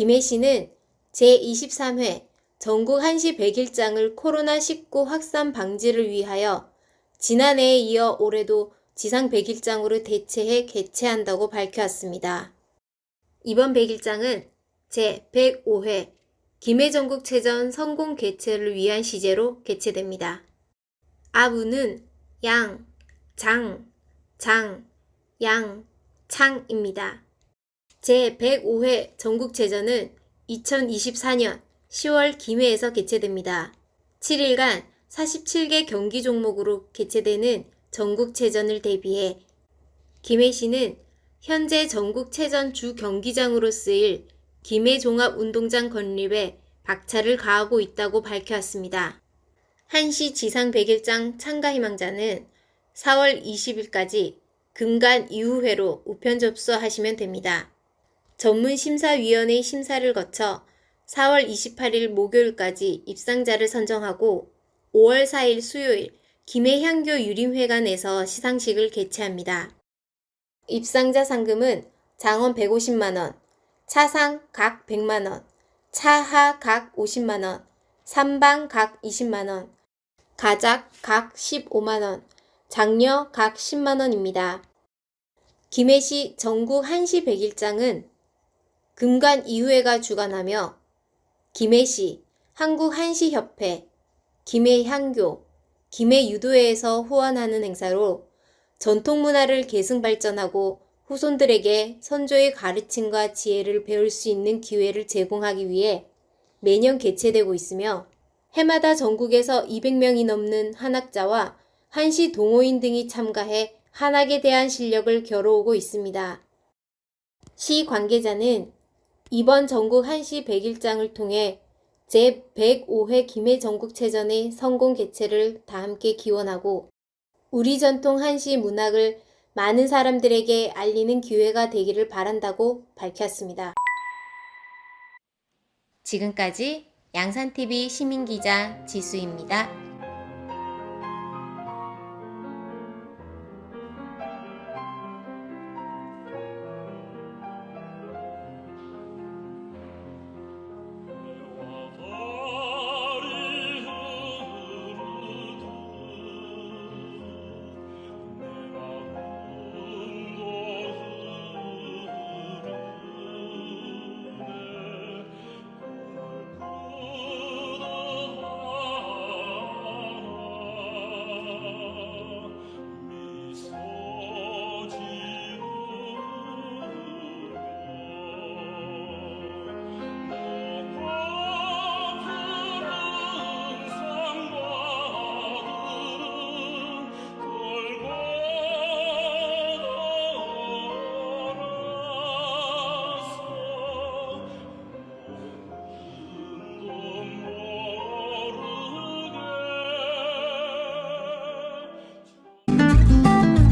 김해 씨는 제23회 전국 한시 100일장을 코로나19 확산 방지를 위하여 지난해에 이어 올해도 지상 100일장으로 대체해 개최한다고 밝혀왔습니다. 이번 100일장은 제105회 김해 전국체전 성공 개최를 위한 시제로 개최됩니다. 아부는 양, 장, 장, 양, 창입니다. 제105회 전국체전은 2024년 10월 김해에서 개최됩니다. 7일간 47개 경기 종목으로 개최되는 전국체전을 대비해 김해시는 현재 전국체전 주 경기장으로 쓰일 김해종합운동장 건립에 박차를 가하고 있다고 밝혀왔습니다. 한시 지상 100일장 참가 희망자는 4월 20일까지 금간 이후회로 우편 접수하시면 됩니다. 전문심사위원회 심사를 거쳐 4월 28일 목요일까지 입상자를 선정하고 5월 4일 수요일 김해향교 유림회관에서 시상식을 개최합니다. 입상자 상금은 장원 150만원, 차상 각 100만원, 차하 각 50만원, 삼방 각 20만원, 가작 각 15만원, 장려 각 10만원입니다. 김해시 전국 한시 100일장은 금관 이후회가 주관하며 김해시, 한국한시협회, 김해향교, 김해유도회에서 후원하는 행사로 전통문화를 계승 발전하고 후손들에게 선조의 가르침과 지혜를 배울 수 있는 기회를 제공하기 위해 매년 개최되고 있으며 해마다 전국에서 200명이 넘는 한학자와 한시 동호인 등이 참가해 한학에 대한 실력을 겨뤄오고 있습니다. 시 관계자는 이번 전국 한시 100일장을 통해 제105회 김해 전국체전의 성공 개최를 다 함께 기원하고 우리 전통 한시 문학을 많은 사람들에게 알리는 기회가 되기를 바란다고 밝혔습니다. 지금까지 양산TV 시민기자 지수입니다.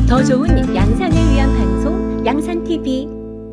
더 좋은 양산을 위한 방송 양산TV